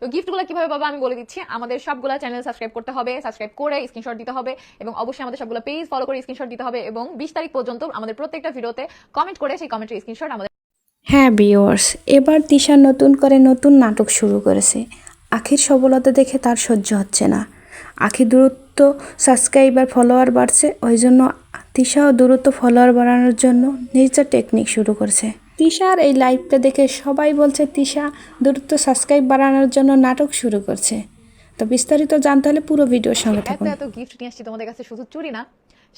তো গিফটগুলো কীভাবে পাবা আমি বলে দিচ্ছি। আমাদের সবগুলো চ্যানেল সাবস্ক্রাইব করতে হবে সাবস্ক্রাইব করে স্ক্রিনশট দিতে হবে এবং অবশ্যই আমাদের সবগুলো পেজ ফলো করে স্ক্রিনশট দিতে হবে এবং বিশ তারিখ পর্যন্ত আমাদের প্রত্যেকটা ভিডিওতে কমেন্ট করে সেই কমেন্টের স্ক্রিনশট আমাদের হ্যাঁ বিওয়ার্স এবার তিশা নতুন করে নতুন নাটক শুরু করেছে। আখির সবলতা দেখে তার সহ্য হচ্ছে না। আখি দূরত্ব সাবস্ক্রাইবার ফলোয়ার বাড়ছে, ওই জন্য তিশাও দূরত্ব ফলোয়ার বাড়ানোর জন্য নিজের টেকনিক শুরু করেছে। তিশার এই লাইভটা দেখে সবাই বলছে তিশা দূরত্ব সাবস্ক্রাইব বাড়ানোর জন্য নাটক শুরু করছে। তো বিস্তারিত জানতে হলে পুরো ভিডিওর সঙ্গে থাকুন। এত গিফট নিয়ে আসছি তোমাদের কাছে শুধু চুরি না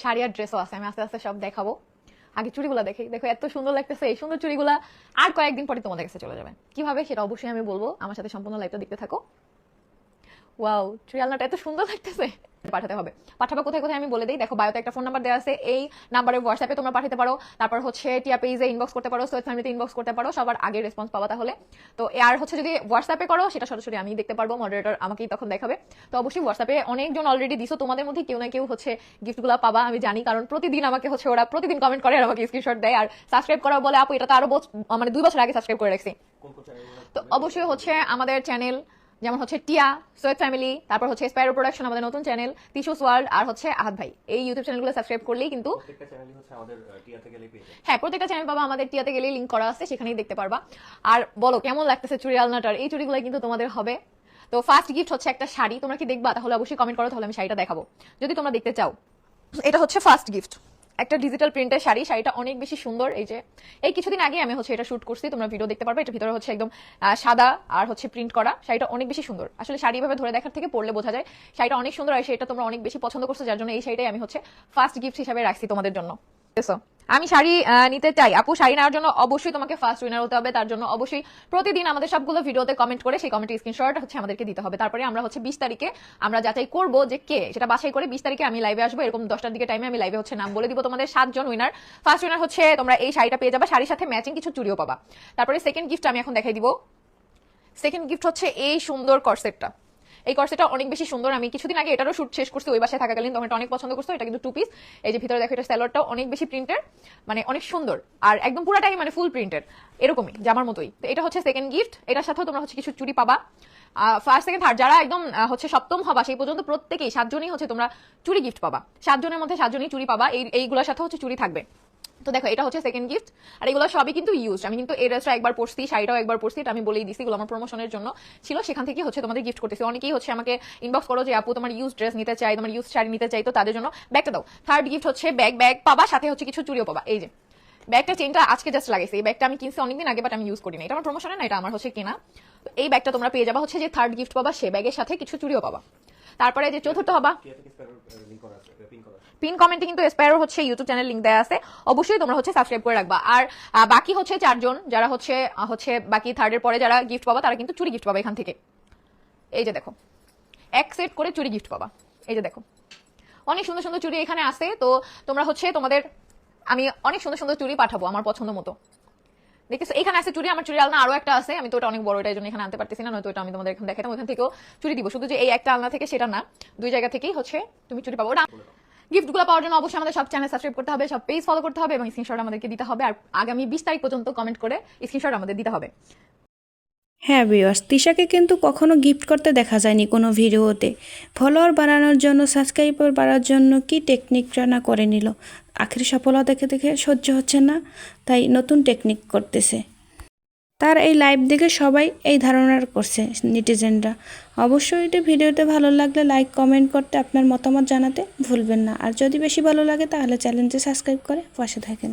শাড়ি আর ড্রেসও আছে আমি আস্তে আস্তে সব দেখাবো। আগে চুড়িগুলো দেখি দেখো এত সুন্দর লাগতেছে এই সুন্দর চুড়িগুলা আর কয়েকদিন পরে তোমাদের কাছে চলে যাবে। কীভাবে সেটা অবশ্যই আমি বলব আমার সাথে সম্পূর্ণ লাইভটা দেখতে থাকো। ওয়াও চুড়ি আলনাটা এত সুন্দর লাগতেছে। পাঠাতে হবে। পাঠাবো কোথায় কোথায় আমি বলে দিই। দেখো বায়োতে একটা ফোন নাম্বার দেওয়া আছে। এই নাম্বারে হোয়াটসঅ্যাপে তোমরা পাঠাতে পারো। তারপর হচ্ছে টিয়া পেজে ইনবক্স করতে পারো সোয়েট ফ্যামিলিতে ইনবক্স করতে পারো। সবার আগে রেসপন্স পাবা তাহলে। তো আর হচ্ছে যদি হোয়াটসঅ্যাপে করো সেটা সরাসরি আমি দেখতে পারব। মডারেটর আমাকেই তখন দেখাবে। তো অবশ্যই হোয়াটসঅ্যাপে অনেকজন অলরেডি দিছো। তোমাদের মধ্যে কেউ না কেউ হচ্ছে গিফটগুলো পাবা আমি জানি। কারণ প্রতিদিন আমাকে হচ্ছে ওরা প্রতিদিন কমেন্ট করে আর আমাকে স্ক্রিনশট দেয়। আর সাবস্ক্রাইব করা বলে আপু এটা তো আরও মানে দুই বছর আগে সাবস্ক্রাইব করে রাখছি। তো অবশ্যই হচ্ছে আমাদের চ্যানেল যেমন হচ্ছে টিয়া সোয়েট ফ্যামিলি তারপর হচ্ছে স্পাইরো প্রোডাকশন আমাদের নতুন চ্যানেল টিসুস ওয়ার্ল্ড আর হচ্ছে আহাদ ভাই। এই ইউটিউব চ্যানেলগুলো সাবস্ক্রাইব করলেই কিন্তু হ্যাঁ প্রত্যেকটা চ্যানেল পাবা আমাদের টিয়াতে গেলেই লিঙ্ক করা আছে সেখানেই দেখতে পারবা। আর বলো কেমন লাগতেছে চুড়ি আলনাটার? এই চুড়িগুলো কিন্তু তোমাদের হবে। তো ফার্স্ট গিফট হচ্ছে একটা শাড়ি তোমরা কি দেখবা? তাহলে অবশ্যই কমেন্ট করো তাহলে আমি শাড়িটা দেখাবো। যদি তোমরা দেখতে চাও এটা হচ্ছে ফার্স্ট গিফট একটা ডিজিটাল প্রিন্টের শাড়ি, শাড়িটা অনেক বেশি সুন্দর, এই যে। এই কিছুদিন আগে আমি হচ্ছে এটা শুট করছি, তোমরা ভিডিও দেখতে পারবে, এটা ভিতরে হচ্ছে একদম সাদা আর হচ্ছে প্রিন্ট করা। শাড়িটা অনেক বেশি সুন্দর। আসলে শাড়ি ভাবে ধরে দেখার থেকে পড়লে বোঝা যায়, শাড়িটা অনেক সুন্দর আর সেটা তোমরা অনেক বেশি পছন্দ করছ, যার জন্য এই শাড়িটাই আমি হচ্ছে ফার্স্ট গিফট হিসাবে রাখছি তোমাদের জন্য? আমি শাড়ি নিতে চাই। আপু, শাড়ি নেওয়ার জন্য অবশ্যই তোমাকে ফার্স্ট উইনার হতে হবে। তার জন্য অবশ্যই প্রতিদিন আমাদের সবগুলো ভিডিওতে কমেন্ট করে সেই কমেন্টের স্ক্রিনশট হচ্ছে আমাদেরকে দিতে হবে। তারপরে আমরা হচ্ছে বিশ তারিখে আমরা যাচাই করব যে কে, সেটা বাছাই করে বিশ তারিখে আমি লাইভে আসব। এরকম দশটার দিকে টাইমে আমি লাইভে হচ্ছে নাম বলে দিব তোমাদের সাতজন উইনার ফার্স্ট উইনার হচ্ছে তোমরা এই শাড়িটা পেয়ে যাবে। শাড়ির সাথে ম্যাচিং কিছু চুড়িও পাবা। তারপরে সেকেন্ড গিফট আমি এখন দেখাই দিব। সেকেন্ড গিফট হচ্ছে এই সুন্দর কর্সেটটা এই কর্সেটটা অনেক বেশি সুন্দর। আমি কিছুদিন আগে এটারও শুট শেষ করছি, ওই বাসায় থাকাকালীন তখন এটা অনেক পছন্দ করছ এটা কিন্তু টু পিস এই যে ভিতরে দেখো, এটা স্যালোয়ারটাও অনেক বেশি প্রিন্টের মানে অনেক সুন্দর। আর একদম পুরাটাই মানে ফুল প্রিন্টের এরকমই, জামার মতোই। তো এটা হচ্ছে সেকেন্ড গিফট এটার সাথেও তোমরা হচ্ছে কিছু চুড়ি পাবা। ফার্স্ট সেকেন্ড থার্ড যারা একদম হচ্ছে সপ্তম হবা, সেই পর্যন্ত প্রত্যেকেই সাতজনই হচ্ছে তোমরা চুড়ি গিফট পাবা। সাতজনের মধ্যে সাতজনই চুড়ি পাবা, এই, এইগুলোর সাথে হচ্ছে চুড়ি থাকবে। তো দেখো, এটা হচ্ছে সেকেন্ড গিফট আর এগুলো সবই কিন্তু ইউজ আমি কিন্তু এই ড্রেসটা একবার পরছি, শাড়িটাও একবার পরছি, এটা আমি বলেই দিছি, এগুলো আমার প্রমোশনের জন্য। ছিল, সেখান থেকে হচ্ছে তোমাদের গিফট করতেছি। অনেকেই হচ্ছে আমাকে ইনবক্স করো যে, আপু, তোমার ইউজ ড্রেস নিতে চাই, তোমার ইউজ শাড়ি নিতে চাই তো তাদের জন্য ব্যাগটা দাও। থার্ড গিফট হচ্ছে ব্যাগ ব্যাগ পাবা, সাথে হচ্ছে কিছু চুড়িও পাবা। এই যে ব্যাগটা চেনটা আজকে জাস্ট লাগাইছে। এই ব্যাগটা আমি কিনছি অনেকদিন আগে বাট আমি ইউজ করি না এটা আমার প্রমোশনে না, এটা আমার হচ্ছে কেনা। এই ব্যাগটা তোমরা পেয়ে যাবা, হচ্ছে যে থার্ড গিফট পাবা, সে ব্যাগের সাথে কিছু চুড়িও পাবা। তারপরে যে চতুর্থ হবা। লিঙ্ক পিন করা কমেন্টে কিন্তু স্পায়ার হচ্ছে ইউটিউব চ্যানেল লিংক দেওয়া আছে। অবশ্যই তোমরা হচ্ছে সাবস্ক্রাইব করে রাখবা। আর বাকি হচ্ছে চারজন যারা হচ্ছে হচ্ছে বাকি থার্ডের পরে যারা গিফট পাবা তারা কিন্তু চুরি গিফট পাবা এখান থেকে। এই যে দেখো এক সেট করে চুরি গিফট পাবা। এই যে দেখো অনেক সুন্দর সুন্দর চুরি এখানে আছে। তো তোমরা হচ্ছে তোমাদের আমি অনেক সুন্দর সুন্দর চুরি পাঠাবো আমার পছন্দ মতো। দেখেছ এখানে আছে চুড়ি আমার চুড়ি আলনা আরও একটা আছে, আমি তো ওটা অনেক বড় এটার জন্য এখানে আনতে পারতেছি না, নয়তো এটা আমি তোমাদের এখানে দেখাতাম ওখান থেকেও চুড়ি দিব। শুধু যে এই একটা আলনা থেকে সেটা না, দুই জায়গা থেকেই হচ্ছে তুমি চুড়ি পাবো। ওটা গিফটগুলো পাওয়ার জন্য অবশ্যই আমাদের সব চ্যানেল সাবস্ক্রাইব করতে হবে, সব পেজ ফলো করতে হবে এবং স্ক্রিনশট আমাদেরকে দিতে হবে, আর আগামী বিশ তারিখ পর্যন্ত কমেন্ট করে স্ক্রিনশট আমাদের দিতে হবে। হ্যাঁ ভিউয়ার্স তিশাকে কিন্তু কখনো গিফট করতে দেখা যায়নি কোনো ভিডিওতে। ফলোয়ার বাড়ানোর জন্য সাবস্ক্রাইবার বাড়ার জন্য কি টেকনিকটা না করে নিল? আখের সফলতা দেখে দেখে সহ্য হচ্ছে না, তাই নতুন টেকনিক করতেছে। তার এই লাইভ দেখে সবাই এই ধারণার করছে নেটিজেনরা অবশ্যই এটি ভিডিওতে ভালো লাগলে লাইক কমেন্ট করতে আপনার মতামত জানাতে ভুলবেন না। আর যদি বেশি ভালো লাগে তাহলে চ্যানেলটি সাবস্ক্রাইব করে পাশে থাকেন।